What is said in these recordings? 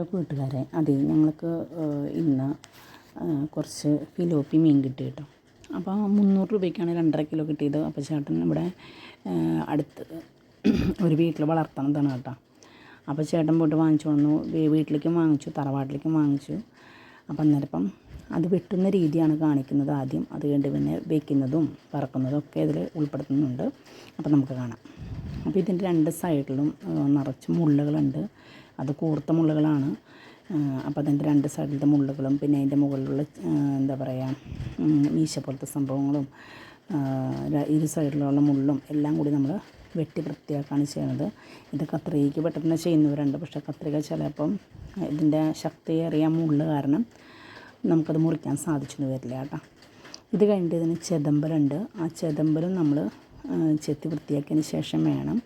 കൂട്ടുകാരെ അതെ ഞങ്ങൾക്ക് ഇന്ന് കുറച്ച് ഫിലോപ്പി മീൻ കിട്ടി കേട്ടോ. അപ്പോൾ മുന്നൂറ് രൂപയ്ക്കാണ് രണ്ടര കിലോ കിട്ടിയത്. അപ്പോൾ ചേട്ടൻ ഇവിടെ അടുത്ത് ഒരു വീട്ടിൽ വളർത്തണതാണ് കേട്ടോ. അപ്പോൾ ചേട്ടൻ പോയിട്ട് വാങ്ങിച്ചു വന്നു. വീട്ടിലേക്കും വാങ്ങിച്ചു തറവാട്ടിലേക്കും വാങ്ങിച്ചു. അപ്പം അന്നേരപ്പം അത് വെട്ടുന്ന രീതിയാണ് കാണിക്കുന്നത് ആദ്യം. അത് കഴിഞ്ഞ് പിന്നെ വെക്കുന്നതും പറക്കുന്നതും ഒക്കെ ഇതിൽ ഉൾപ്പെടുത്തുന്നുണ്ട്. അപ്പോൾ നമുക്ക് കാണാം. അപ്പോൾ ഇതിന്റെ രണ്ട് സൈഡിലും നിറച്ച് മുള്ളുകളുണ്ട്. അത് കൂർത്ത മുള്ളുകളാണ്. അപ്പോൾ അതിന്റെ രണ്ട് സൈഡിലത്തെ മുള്ളുകളും പിന്നെ അതിന്റെ മുകളിലുള്ള എന്താ പറയുക മീശ പോലത്തെ സംഭവങ്ങളും ഇരു സൈഡിലുള്ള മുള്ളും എല്ലാം കൂടി നമ്മൾ വെട്ടി വൃത്തിയാക്കാണ് ചെയ്യുന്നത്. ഇത് കത്രികയ്ക്ക് പെട്ടെന്ന് ചെയ്യുന്നവരുണ്ട്. പക്ഷേ കത്രിക ചിലപ്പം ഇതിന്റെ ശക്തിയേറിയ മുള്ള് കാരണം നമുക്കത് മുറിക്കാൻ സാധിച്ചെന്ന് വരില്ല കേട്ടോ. ഇത് കഴിഞ്ഞിട്ട് ഇതിന് ചെതമ്പലുണ്ട് ആ ചെതമ്പലും നമ്മൾ ചെത്തി വൃത്തിയാക്കിയതിന് ശേഷം വേണം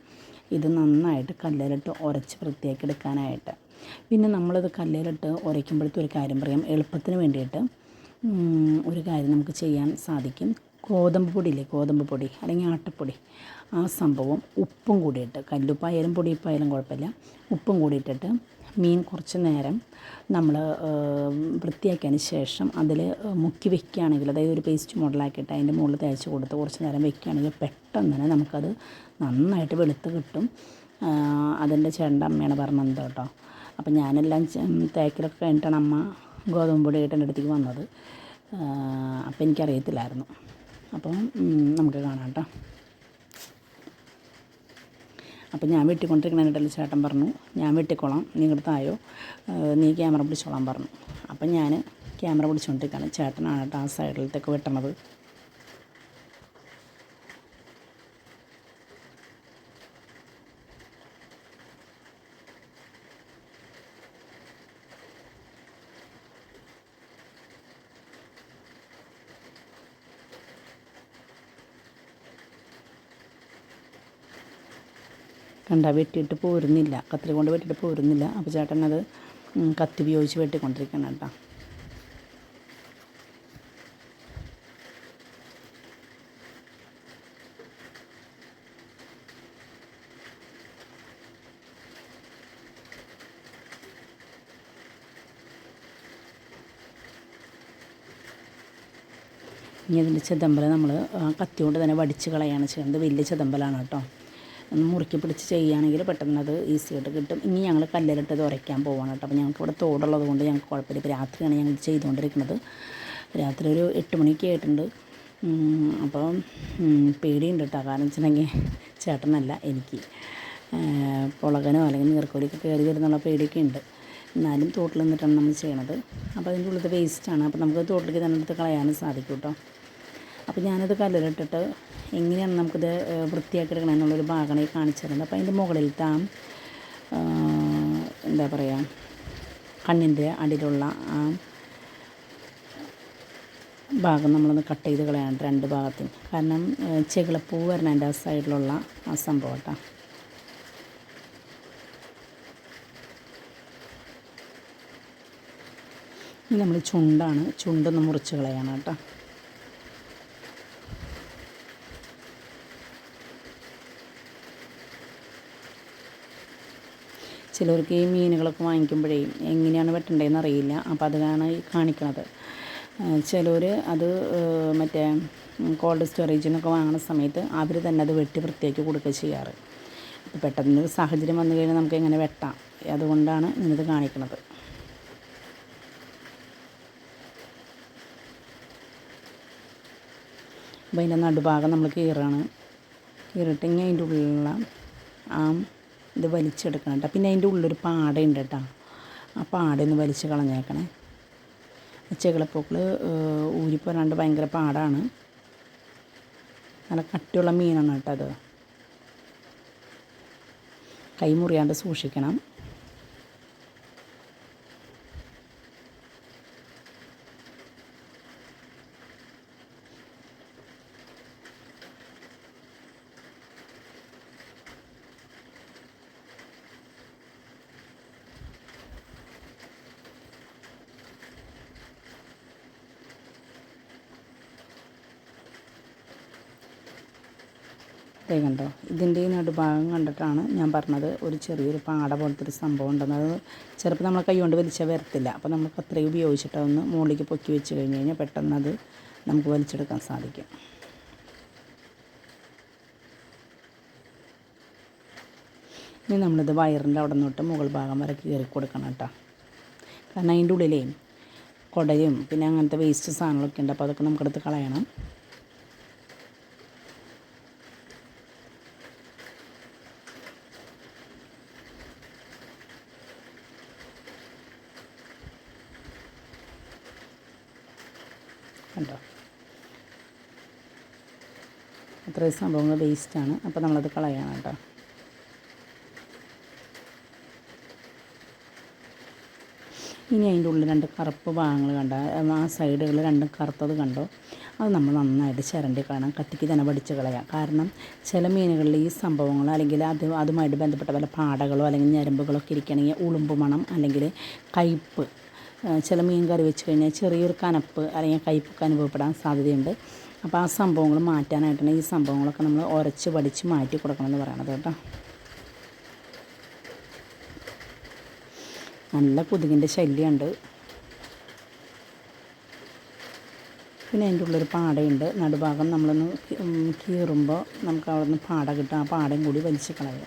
ഇത് നന്നായിട്ട് കല്ലിലിട്ട് ഉരച്ച് വൃത്തിയാക്കി എടുക്കാനായിട്ട്. പിന്നെ നമ്മളിത് കല്ലിലിട്ട് ഉരയ്ക്കുമ്പോഴത്തെ ഒരു കാര്യം പറയാം. എളുപ്പത്തിന് വേണ്ടിയിട്ട് ഒരു കാര്യം നമുക്ക് ചെയ്യാൻ സാധിക്കും. ഗോതമ്പ് പൊടിയില്ലേ? ഗോതമ്പ് പൊടി അല്ലെങ്കിൽ ആട്ടപ്പൊടി. ആ സംഭവം ഉപ്പും കൂടിയിട്ട് കല്ലുപ്പായാലും പൊടിയുപ്പായാലും കുഴപ്പമില്ല. ഉപ്പും കൂടിയിട്ടിട്ട് മീൻ കുറച്ച് നേരം നമ്മൾ വൃത്തിയാക്കിയതിന് ശേഷം അതിൽ മുക്കി വെക്കുകയാണെങ്കിൽ അതായത് ഒരു പേസ്റ്റ് മോഡലാക്കിയിട്ട് അതിന്റെ മുകളിൽ തേച്ച് കൊടുത്ത് കുറച്ച് നേരം വെക്കുകയാണെങ്കിൽ പെട്ടെന്ന് തന്നെ നമുക്കത് നന്നായിട്ട് വെളുത്ത് കിട്ടും. അതിന്റെ ചേട്ടന്റെ അമ്മയാണ് പറഞ്ഞത് കേട്ടോ. അപ്പം ഞാനെല്ലാം തേക്കിലൊക്കെ കഴിഞ്ഞിട്ടാണ് അമ്മ ഗോതമ്പ് പൊടി ആയിട്ട് എന്റെ അടുത്തേക്ക് വന്നത്. അപ്പം എനിക്കറിയത്തില്ലായിരുന്നു. അപ്പം നമുക്ക് കാണാം കേട്ടോ. അപ്പം ഞാൻ വെട്ടിക്കൊണ്ടിരിക്കണതിനിടയിൽ ചേട്ടൻ പറഞ്ഞു ഞാൻ വെട്ടിക്കോളാം നീ ഇങ്ങോട്ട് തായോ? നീ ക്യാമറ പിടിച്ചോളാൻ പറഞ്ഞു. അപ്പം ഞാൻ ക്യാമറ പിടിച്ചുകൊണ്ടിരിക്കുകയാണ് ചേട്ടനാണ് കേട്ടോ ആ സൈഡിലത്തേക്ക് വെട്ടണത്. കണ്ട വെട്ടിയിട്ട് പോരുന്നില്ല. കത്തിരി കൊണ്ട് വെട്ടിയിട്ട് പോരുന്നില്ല. അപ്പോൾ ചേട്ടൻ അത് കത്തി ഉപയോഗിച്ച് വെട്ടിക്കൊണ്ടിരിക്കണം കേട്ടോ. ഇനി അതിന്റെ ചെതമ്പല നമ്മൾ കത്തി കൊണ്ട് തന്നെ വടിച്ച് കളയാണ് ചെയ്യുന്നത്. വലിയ ചെതമ്പലാണ് കേട്ടോ. ഒന്ന് മുറുക്കി പിടിച്ച് ചെയ്യുകയാണെങ്കിൽ പെട്ടെന്ന് അത് ഈസി ആയിട്ട് കിട്ടും. ഇനി ഞങ്ങൾ കല്ലിലിട്ടത് ഉരയ്ക്കാൻ പോവാണ് കേട്ടോ. അപ്പോൾ ഞങ്ങൾക്ക് ഇവിടെ തോടുള്ളത് കൊണ്ട് ഞങ്ങൾക്ക് കുഴപ്പമില്ല. ഇപ്പോൾ രാത്രിയാണ് ഞങ്ങൾ ചെയ്തുകൊണ്ടിരിക്കുന്നത്. രാത്രി ഒരു എട്ട് മണിക്ക് ആയിട്ടുണ്ട്. അപ്പോൾ പേടിയുണ്ട് കേട്ടോ. കാരണം വെച്ചിട്ടുണ്ടെങ്കിൽ ചേട്ടനല്ല എനിക്ക്. പുളകനോ അല്ലെങ്കിൽ നീർക്കോലിയൊക്കെ കയറി വരുന്നുള്ള പേടിയൊക്കെ ഉണ്ട്. എന്നാലും തോട്ടിൽ നിന്നിട്ടാണ് നമ്മൾ ചെയ്യണത്. അപ്പോൾ അതിന്റെ ഉള്ളത് വേസ്റ്റാണ് അപ്പോൾ നമുക്ക് തോട്ടിലേക്ക് തന്നെ എടുത്ത് കളയാനും സാധിക്കും കേട്ടോ. അപ്പോൾ ഞാനത് കല്ലിലിട്ടിട്ട് എങ്ങനെയാണ് നമുക്കിത് വൃത്തിയാക്കി എടുക്കണം എന്നുള്ളൊരു ഭാഗമാണ് കാണിച്ചു തരുന്നത് അപ്പോൾ അതിന്റെ മുകളിലത്തെ എന്താ പറയുക കണ്ണിന്റെ അടിയിലുള്ള ആ ഭാഗം നമ്മളൊന്ന് കട്ട് ചെയ്ത് കളയാണ് രണ്ട് ഭാഗത്തിന് കാരണം ചെകിളപ്പൂ വരണതിന്റെ ആ സൈഡിലുള്ള ആ സംഭവം കേട്ടോ നമ്മൾ ചുണ്ടാണ് ചുണ്ടൊന്ന് മുറിച്ച് കളയണം കേട്ടോ ചിലർക്ക് ഈ മീനുകളൊക്കെ വാങ്ങിക്കുമ്പോഴേ എങ്ങനെയാണ് വെട്ടേണ്ടതെന്ന് അറിയില്ല. അപ്പോൾ അതാണ് കാണിക്കുന്നത് ചിലർ അത് മറ്റേ കോൾഡ് സ്റ്റോറേജിൽ നിന്നൊക്കെ വാങ്ങുന്ന സമയത്ത് അവർ തന്നെ അത് വെട്ടി വൃത്തിയാക്കി കൊടുക്കുക ചെയ്യാറ്. അപ്പോൾ പെട്ടെന്നൊരു സാഹചര്യം വന്നു കഴിഞ്ഞാൽ നമുക്ക് എങ്ങനെ വെട്ടാം. അതുകൊണ്ടാണ് ഇന്നത് കാണിക്കുന്നത് അപ്പോൾ അതിന്റെ നടുഭാഗം നമ്മൾ കീറാണ്. കീറിട്ടെങ്കിൽ അതിന്റെ ഉള്ളിലുള്ള ആ ഇത് വലിച്ചെടുക്കണം കേട്ടോ. പിന്നെ അതിന്റെ ഉള്ളൊരു പാടയുണ്ട് കേട്ടോ. ആ പാടയൊന്ന് വലിച്ച് കളഞ്ഞേക്കണേ. ചെകിളപ്പൂക്കൾ ഊരിപ്പോരാണ്ട് ഭയങ്കര പാടാണ്. നല്ല കട്ടിയുള്ള മീനാണ് കേട്ടോ അത്. കൈ മുറിയാണ്ട് സൂക്ഷിക്കണം. ദേ കണ്ടോ? ഇതിന്റെ നടുഭാഗം കണ്ടിട്ടാണ് ഞാൻ പറഞ്ഞത് ഒരു ചെറിയൊരു പാട പോലത്തെ ഒരു സംഭവം ഉണ്ടെന്ന്. അത് ചിലപ്പോൾ നമ്മൾ കൈ കൊണ്ട് വലിച്ചാൽ വരത്തില്ല. അപ്പോൾ നമുക്ക് അത്രയും ഉപയോഗിച്ചിട്ട് ഒന്ന് മുകളിലേക്ക് പൊക്കി വെച്ച് കഴിഞ്ഞ് കഴിഞ്ഞാൽ പെട്ടെന്ന് അത് നമുക്ക് വലിച്ചെടുക്കാൻ സാധിക്കും. ഇനി നമ്മളിത് വയറിന്റെ അവിടെ നിന്നിട്ട് മുകൾ ഭാഗം വരെ കീറി കൊടുക്കണം കേട്ടോ. കാരണം അതിന്റെ ഉള്ളിലേ കുടയും പിന്നെ അങ്ങനത്തെ വേസ്റ്റ് സാധനങ്ങളൊക്കെ ഉണ്ട്. അപ്പോൾ അതൊക്കെ നമുക്കെടുത്ത് കളയണം. കണ്ടോ? അത്രയും സംഭവങ്ങൾ വേസ്റ്റാണ് അപ്പോൾ നമ്മളത് കളയണം കേട്ടോ. ഇനി അതിന്റെ ഉള്ളിൽ രണ്ട് കറുപ്പ് ഭാഗങ്ങൾ കണ്ട? ആ സൈഡുകൾ രണ്ടും കറുത്തത് കണ്ടോ? അത് നമ്മൾ നന്നായിട്ട് ചിരണ്ടി കാണാം. കത്തിക്ക് തന്നെ പഠിച്ച് കളയാം. കാരണം ചില മീനുകളിൽ ഈ സംഭവങ്ങൾ അല്ലെങ്കിൽ അത് അതുമായിട്ട് ബന്ധപ്പെട്ട പല പാടകളോ അല്ലെങ്കിൽ ഞരമ്പുകളോ ഒക്കെ ഇരിക്കുകയാണെങ്കിൽ ഉളുമ്പ് മണം അല്ലെങ്കിൽ കയ്പ്പ് ചില മീൻ കറി വെച്ച് കഴിഞ്ഞാൽ ചെറിയൊരു കനപ്പ് അല്ലെങ്കിൽ കയ്പ്പൊക്കെ അനുഭവപ്പെടാൻ സാധ്യതയുണ്ട്. അപ്പോൾ ആ സംഭവങ്ങൾ മാറ്റാനായിട്ടാണ് ഈ സംഭവങ്ങളൊക്കെ നമ്മൾ ഉരച്ച് വടിച്ച് മാറ്റി കൊടുക്കണം എന്ന് പറയണത് കേട്ടോ. നല്ല കൊതുകിന്റെ ശല്യമുണ്ട്. പിന്നെ അതിന്റെ ഉള്ളൊരു പാടയുണ്ട്. നടുഭാഗം നമ്മളൊന്ന് കീറുമ്പോൾ നമുക്ക് അവിടെ നിന്ന് പാട കിട്ടും. ആ പാടയും കൂടി വലിച്ച് കളയുക.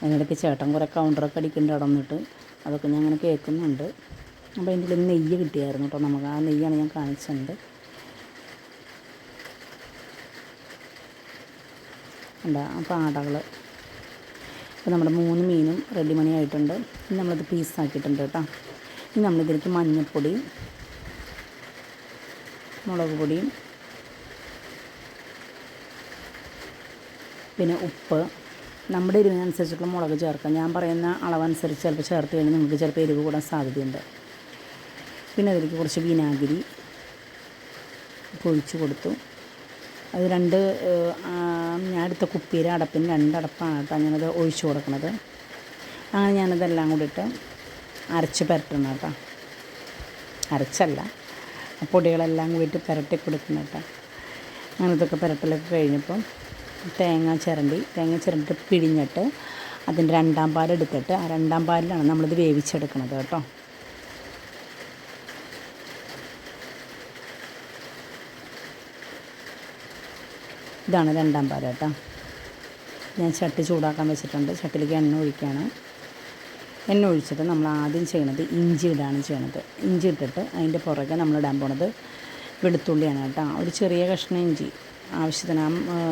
അതിനിടയ്ക്ക് ചേട്ടൻ കുറേ കൗണ്ടറൊക്കെ അടിക്കുന്നുണ്ട് അവിടെ നിന്നിട്ട് അതൊക്കെ ഞാൻ അങ്ങനെ കേൾക്കുന്നുണ്ട്. അപ്പോൾ അതിന്റെ ഉള്ളിൽ നെയ്യ് കിട്ടിയായിരുന്നു കേട്ടോ നമുക്ക്. ആ നെയ്യാണ് ഞാൻ കാണിച്ചിട്ടുണ്ട് ഉണ്ട് ആ പാടകൾ അപ്പോൾ നമ്മുടെ മൂന്ന് മീനും റെഡി മണി ആയിട്ടുണ്ട്. ഇനി നമ്മളത് പീസാക്കിയിട്ടുണ്ട് കേട്ടോ. ഇനി നമ്മളിതിലേക്ക് മഞ്ഞൾപ്പൊടി മുളക് പൊടിയും പിന്നെ ഉപ്പ് നമ്മുടെ എരിവിനനുസരിച്ചുള്ള മുളക് ചേർക്കാം. ഞാൻ പറയുന്ന അളവനുസരിച്ച് ചിലപ്പോൾ ചേർത്ത് കഴിഞ്ഞാൽ നിങ്ങൾക്ക് ചിലപ്പോൾ എരിവ് കൂടാൻ സാധ്യതയുണ്ട്. പിന്നെ അതിലേക്ക് കുറച്ച് വിനാഗിരി പൊഴിച്ചു കൊടുത്തു. അത് രണ്ട് ഞാൻ എടുത്ത കുപ്പിയിലെ അടപ്പിന് രണ്ടടപ്പാണ് കേട്ടോ ഞാനത് ഒഴിച്ചു കൊടുക്കുന്നത്. അങ്ങനെ ഞാനതെല്ലാം കൂടിയിട്ട് അരച്ച് പുരട്ടണം കേട്ടോ. അരച്ചല്ല പൊടികളെല്ലാം കൂടിയിട്ട് പുരട്ടി കൊടുക്കണം കേട്ടോ. അങ്ങനെ ഇതൊക്കെ പുരട്ടലൊക്കെ കഴിഞ്ഞപ്പം തേങ്ങ ചിരണ്ടി തേങ്ങ ചിരണ്ടിട്ട് പിഴിഞ്ഞിട്ട് അതിന്റെ രണ്ടാം പാലെടുത്തിട്ട് ആ രണ്ടാം പാലിലാണ് നമ്മളിത് വേവിച്ചെടുക്കുന്നത് കേട്ടോ. ഇതാണ് രണ്ടാം പാൽ കേട്ടോ. ഞാൻ ചട്ടി ചൂടാക്കാൻ വെച്ചിട്ടുണ്ട്. ചട്ടിയിലേക്ക് എണ്ണ ഒഴിക്കുകയാണ്. എണ്ണ ഒഴിച്ചിട്ട് നമ്മൾ ആദ്യം ചെയ്യണത് ഇഞ്ചി ഇടാണ് ചെയ്യണത്. ഇഞ്ചി ഇട്ടിട്ട് അതിന്റെ പുറകെ നമ്മൾ ഇടാൻ പോണത് വെളുത്തുള്ളിയാണ് കേട്ടോ. ഒരു ചെറിയ കഷ്ണം ഇഞ്ചി. ആവശ്യത്തിന്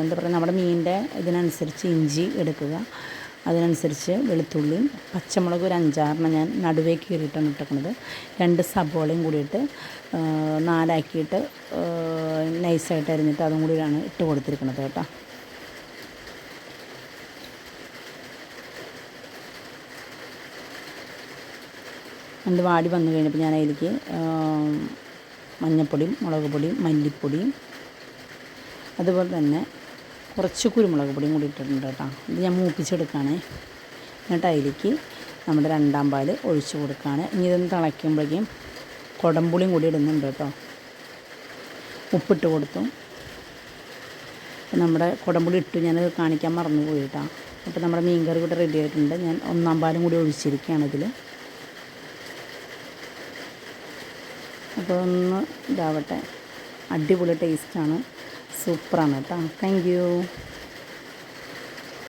എന്താ പറയുക നമ്മുടെ മീനിന്റെ ഇതിനനുസരിച്ച് ഇഞ്ചി എടുക്കുക. അതിനനുസരിച്ച് വെളുത്തുള്ളിയും പച്ചമുളക് ഒരു അഞ്ചാറെണ്ണം ഞാൻ നടുവേ കീറിയിട്ടാണ് ഇട്ടേക്കുന്നത് രണ്ട് സബോളയും കൂടിയിട്ട് നാലാക്കിയിട്ട് നൈസായിട്ട് അരിഞ്ഞിട്ട് അതും കൂടിയാണ് ഇട്ട് കൊടുത്തിരിക്കുന്നത് കേട്ടോ. രണ്ട് വാടി വന്നു കഴിഞ്ഞപ്പോൾ ഞാൻ അതിലേക്ക് മഞ്ഞൾപ്പൊടിയും മുളക് പൊടിയും മല്ലിപ്പൊടിയും അതുപോലെ തന്നെ കുറച്ച് കുരുമുളക് പൊടിയും കൂടി ഇട്ടിട്ടുണ്ട് കേട്ടോ. ഇത് ഞാൻ മൂപ്പിച്ചെടുക്കുകയാണ്. എന്നിട്ട് അതിലേക്ക് നമ്മുടെ രണ്ടാം പാൽ ഒഴിച്ച് കൊടുക്കുകയാണ്. ഇനി ഇതൊന്ന് തിളയ്ക്കുമ്പോഴേക്കും കുടംപുളിയും കൂടി ഇടുന്നുണ്ട് കേട്ടോ. ഉപ്പിട്ട് കൊടുത്തു. നമ്മുടെ കുടംപുളി ഇട്ടു ഞാനത് കാണിക്കാൻ മറന്നുപോയി കേട്ടോ. അപ്പോൾ നമ്മുടെ മീൻകറി കൂടെ റെഡി ആയിട്ടുണ്ട്. ഞാൻ ഒന്നാം പാലും കൂടി ഒഴിച്ചിരിക്കുകയാണ് ഇതിൽ. അപ്പോൾ ഒന്ന് ഇതാവട്ടെ. അടിപൊളി ടേസ്റ്റാണ് സൂപ്പറാണ് കേട്ടോ. താങ്ക്